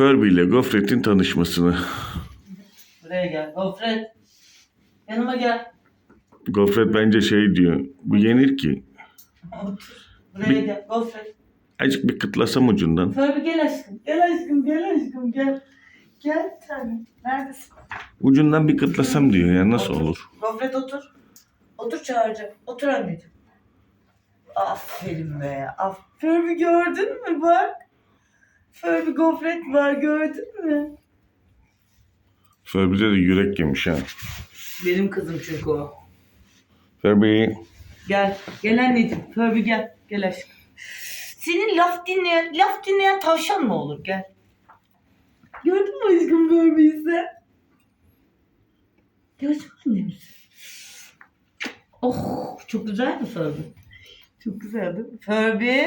Furby ile Gofret'in tanışmasını. Buraya gel. Gofret. Yanıma gel. Gofret bence şey diyor. Bu yenir ki. Otur. Buraya Bir- gel. Gofret. Azıcık bir kıtlasam ucundan. Furby gel aşkım. Gel aşkım. Gel aşkım. Gel. Gel bir tane. Neredesin? Ucundan bir kıtlasam diyor ya nasıl Otur. olur? Gofret otur. Otur çağıracağım. Otur anneciğim. Aferin be. Af Furby gördün mü bak. Furby gofret var gördün mü? Furby'de de yürek yemiş ha. Benim kızım çünkü o. Furby. Gel. Gel anneciğim. Furby gel. Gel aşkım. Senin laf dinleyen, laf dinleyen tavşan mı olur? Gel. Gördün mü aşkım Furby'yi sen? Gördün mü annemizi? Oh çok güzel mi Furby? Çok güzel değil mi? Furby.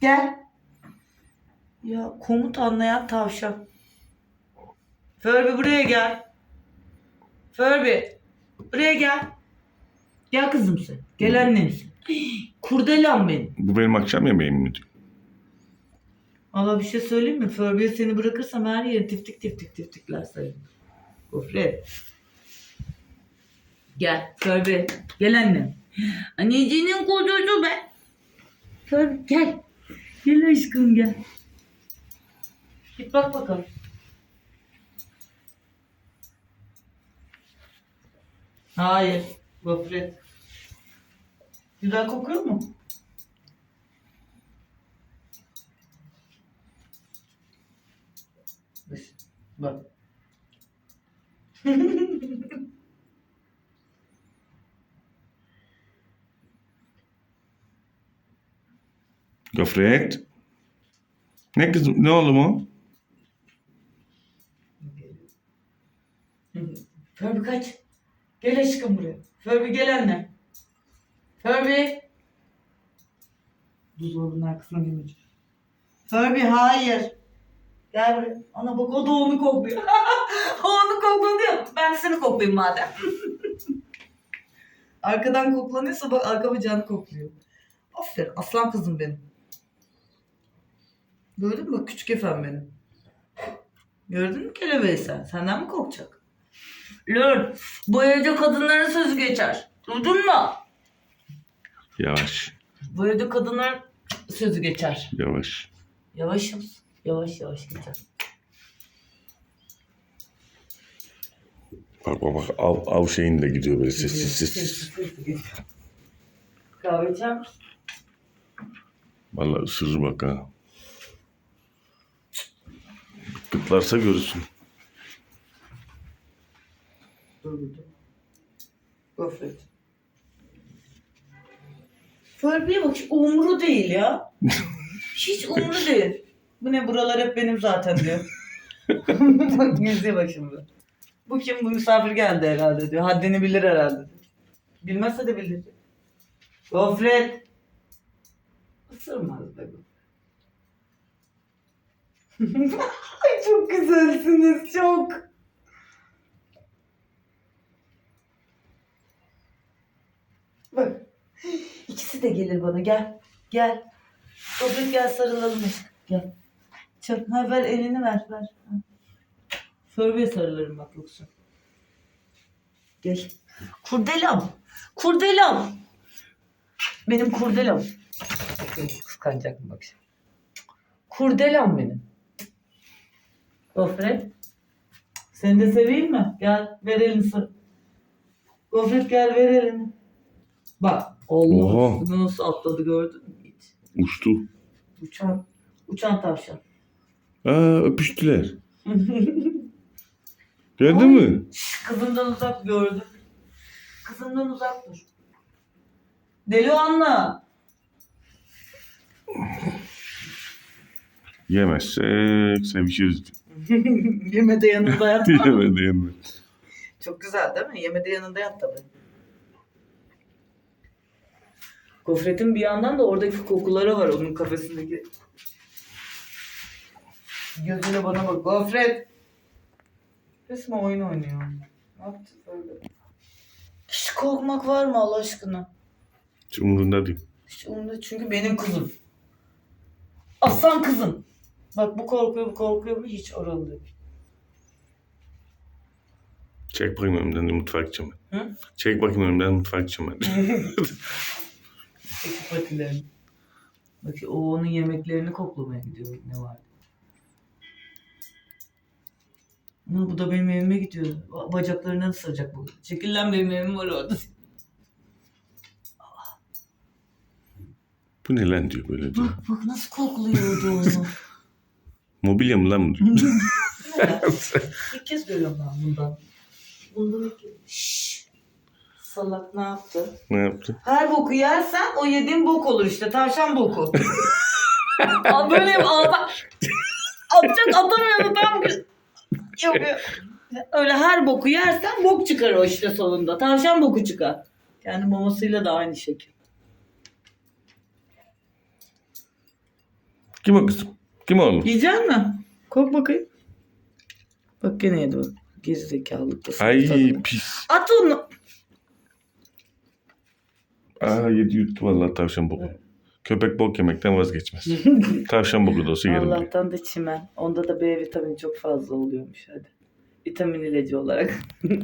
Gel. Ya komut anlayan tavşan. Furby buraya gel. Furby. Buraya gel. Gel kızım sen. Gel annemsin. Kurdelam benim. Bu benim akşam yemeğim mi. Valla bir şey söyleyeyim mi? Furby'ye seni bırakırsam her yeri tiftik tiftik tiftikler sayın. Gofret. Gel Furby. Gel annem. Anneciğinin kudusu be. Furby gel. Gel aşkım gel. Git bak bakalım. Hayır. Gofret. Güzel kokuyor mu? Bak. Gofret. Ne kızım? Ne oğlum o? Furby kaç. Gel aşkım buraya. Furby gel anne. Furby. Buzdolabının arkasına girmeyeceğim. Furby hayır. Gel buraya. Ana bak o da onu kokluyor. o onu koklanıyor. Ben de seni koklayayım madem. Arkadan koklanıyorsa bak arka bacağını kokluyor. Aferin aslan kızım benim. Gördün mü küçük efendim benim. Gördün mü kelebeği sen? Senden mi korkacak? Lord, bu evde kadınların sözü geçer. Duydun mu? Yavaş. Bu evde kadınların sözü geçer. Yavaş. Yavaşım. Yavaş yavaş geçer. Bak bak bak av, av şeyin de gidiyor böyle sessiz sessiz. Kahve içer misin? Vallahi ısırır bak ha. Kıtlarsa görürsün. Dur bir dur. Gofret. Furby'ye bak hiç umru değil ya. hiç umru değil. Bu ne buralar hep benim zaten diyor. bak geziyor bak şimdi. Bu kim bu misafir geldi herhalde diyor. Haddini bilir herhalde diyor. Bilmezse de bilir. Gofret. Isırmaz be bu. Ay çok güzelsiniz çok. Bak. İkisi de gelir bana. Gel. Gel. Gofret gel sarılalım. Gel. Çok. Ha ver elini ver. Ver. Furby'ye sarılırım bak yoksa. Gel. Kurdelam. Kurdelam. Benim kurdelam. Kıskanacak mı bak şimdi. Kurdelam benim. Gofret. Seni de seveyim mi? Gel ver elini. Gofret gel ver elini. Bak. Allah Oha. nasıl atladı gördün mü hiç? Uçtu. Uçan, uçan tavşan. Aa öpüştüler. Gördün mü? Kızımdan uzak gördüm. Kızımdan uzak dur. Deli Anna. Yemezsek sevişiriz. Yemede yanında yat. Yemedi yemedi. Çok güzel değil mi? Yemede yanında yat tabii. Gofretin bir yandan da oradaki kokuları var onun kafesindeki. Gözüne bana bak. Gofret. Resmen oyun oynuyor. Ne yaptı böyle? Hiç korkmak var mı Allah aşkına? Hiç umurunda değil. Hiç umurumda çünkü benim kızım. Aslan kızım. Bak bu korkuyor bu korkuyor mu hiç oralı değil. Çek bakayım önümden gideceğim ben. Hı? Çek bakayım önümden mutfağa gideceğim Peki patilerini. Bak o onun yemeklerini koklamaya gidiyor ne var. Ama bu da benim evime gidiyor. Ba- Bacaklarından ısıracak bu. Çekil lan benim evim var orada. Bu ne lan diyor böyle diyor. Bak bak nasıl kokluyordu onu. Mobilya mı lan bu diyor. İlk kez görüyorum ben bundan. Bundan ilk kez. Salak ne yaptı? ne yaptı? Her boku yersen o yediğin bok olur işte. Tavşan boku. Aa, böyle ağza atacak atamıyor tam yapıyor. Öyle her boku yersen bok çıkar o işte sonunda. Tavşan boku çıkar. Kendi mamasıyla da aynı şekil. Kim o kızım? Kim oğlum? Yiyecek mi? Kork bakayım. Bak gene yedi bak. Gerizekalı. da Ay pis. At onu. Aa yedi yuttu vallahi tavşan boku. Köpek bok yemekten vazgeçmez. tavşan boku da olsa yerim. Allah'tan da çimen. Onda da B vitamini çok fazla oluyormuş hadi. Vitamin ilacı olarak.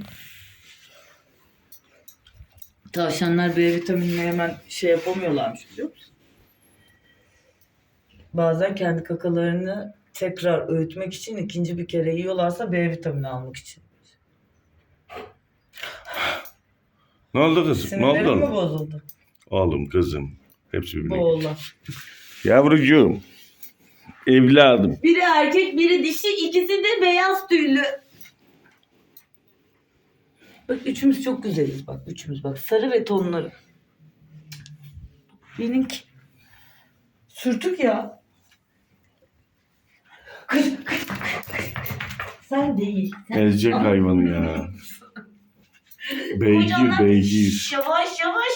Tavşanlar B vitaminini hemen şey yapamıyorlarmış biliyor musun? Bazen kendi kakalarını tekrar öğütmek için ikinci bir kere yiyorlarsa B vitamini almak için. Ne oldu kızım? Ne oldu Sinirlerim mi oğlum? bozuldu? Oğlum kızım. Hepsi birbirine. Boğula. Yavrucuğum. Evladım. Biri erkek, biri dişi, ikisi de beyaz tüylü. Bak üçümüz çok güzeliz bak üçümüz bak sarı ve tonları. Benimki sürtük ya. Kış, kış, kış. Sen değil. Sen Ezecek hayvanı ya. Beygir, Kocaman- beygir. Yavaş yavaş.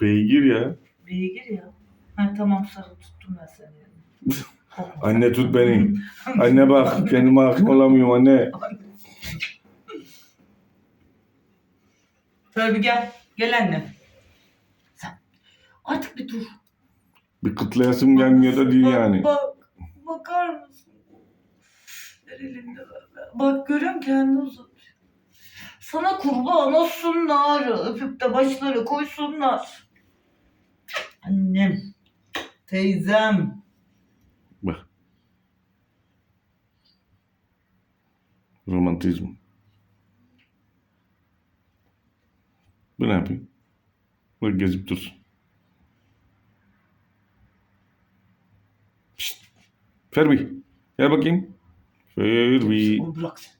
Beygir ya. Beygir ya. Ha tamam sarı tuttum ben seni. Anne tut beni. Anne bak kendime hakim olamıyorum anne. Bir gel. Gel anne. Sen artık bir dur. Bir kıtlayasım gelmiyor da değil Bak, yani. Bak, bakar mısın? Ver elinde. Bak görüyorum kendi uzun. Sana kurban olsunlar. Öpüp de başları koysunlar. Annem. Teyzem. Bak. Romantizm. Bu ne yapıyor? Bak gezip dursun. Pişt. Ferbi. Gel bakayım. Ferbi. Onu bırak sen.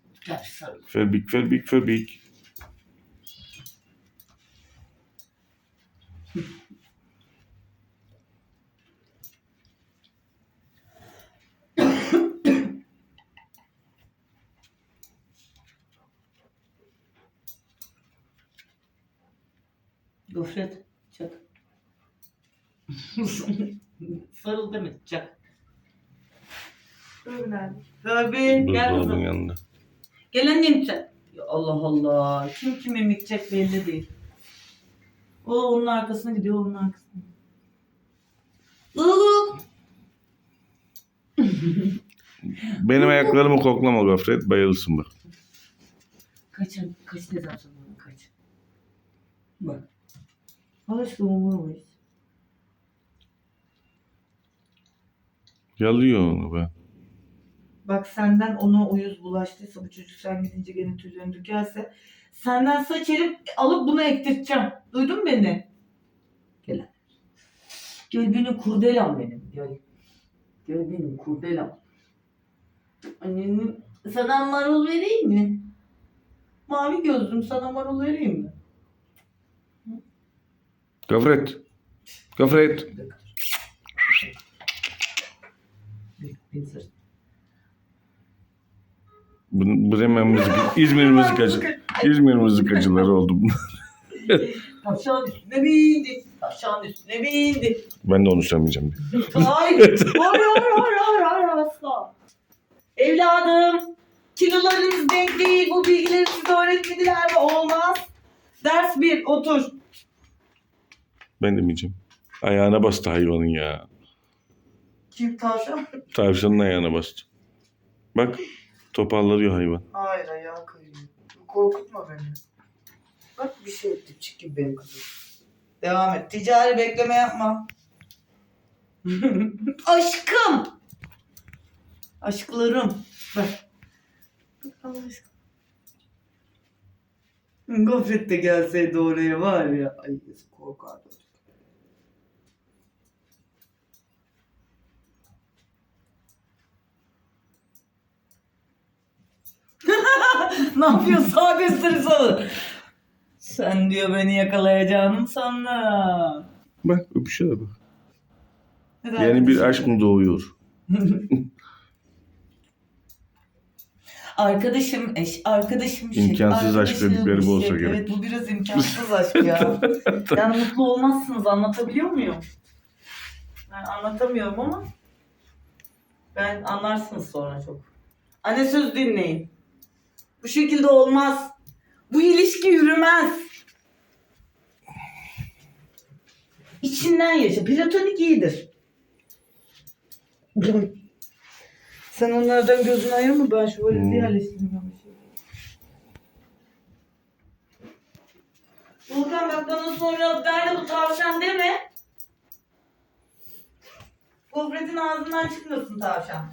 Ferbik, ferbik, ferbik. Gofret. Çak. Sarıl deme. Çak. Tabii. Gel Buzdolabının kızım. yanında. Gel annem sen. Ya Allah Allah. Kim kime mikecek belli değil. O onun arkasına gidiyor, onun arkasına. Iııı. Benim ayaklarımı koklama gofret. Bayılırsın bak. Kaç, kaç ne zaman kaç. Bak. Aşkım umurmayız. Yalıyor onu be. Bak senden ona uyuz bulaştıysa bu çocuk sen gidince gene tüylerini dökerse senden saç elip alıp bunu ektirteceğim. Duydun beni? Gel. lan. Gel benim kurdelam benim. Gel. Gel benim kurdelam. Annenin sana marul vereyim mi? Mavi gözlüm sana marul vereyim mi? Gofret. Gofret. Bir, hemen müzik. İzmir müzikacı. İzmir müzikacıları oldu bunlar. Tavşan üstüne bindi. Tavşan üstüne bindi. Ben de konuşamayacağım. Hayır. Hayır hayır hayır hayır hayır asla. Evladım. Kilolarınız denk değil. Bu bilgileri size öğretmediler mi? Olmaz. Ders bir. Otur. Ben demeyeceğim. Ayağına bastı hayvanın ya. Kim tavşan? Tavşanın ayağına bastı. Bak toparlıyor hayvan. Hayır ayağı kayıyor. Korkutma beni. Bak bir şey etti. Çık gibi benim kızım. Devam et. Ticari bekleme yapma. Aşkım. Aşklarım. Bak Allah aşkına. Gofret de gelseydi oraya var ya. Ay korkardı. Ne yapıyorsun? Sağ gösteri salı. Sen diyor beni yakalayacağını mı sandın? Bak öpüşüyor bak. Hadi Yeni bir aşk mı doğuyor? Arkadaşım eş, arkadaşım şey, İmkansız aşk arkadaşım dedikleri bu olsa şey. gerek. Evet bu biraz imkansız aşk ya. yani mutlu olmazsınız anlatabiliyor muyum? Ben anlatamıyorum ama ben anlarsınız sonra çok. Anne söz dinleyin. Bu şekilde olmaz. Bu ilişki yürümez. İçinden yaşa. Platonik iyidir. Sen onlardan gözünü ayırma ben şu valizi Hmm. yerleştireyim. Volkan bak bana sonra nerede bu tavşan deme. Gofretin ağzından çıkmasın tavşan.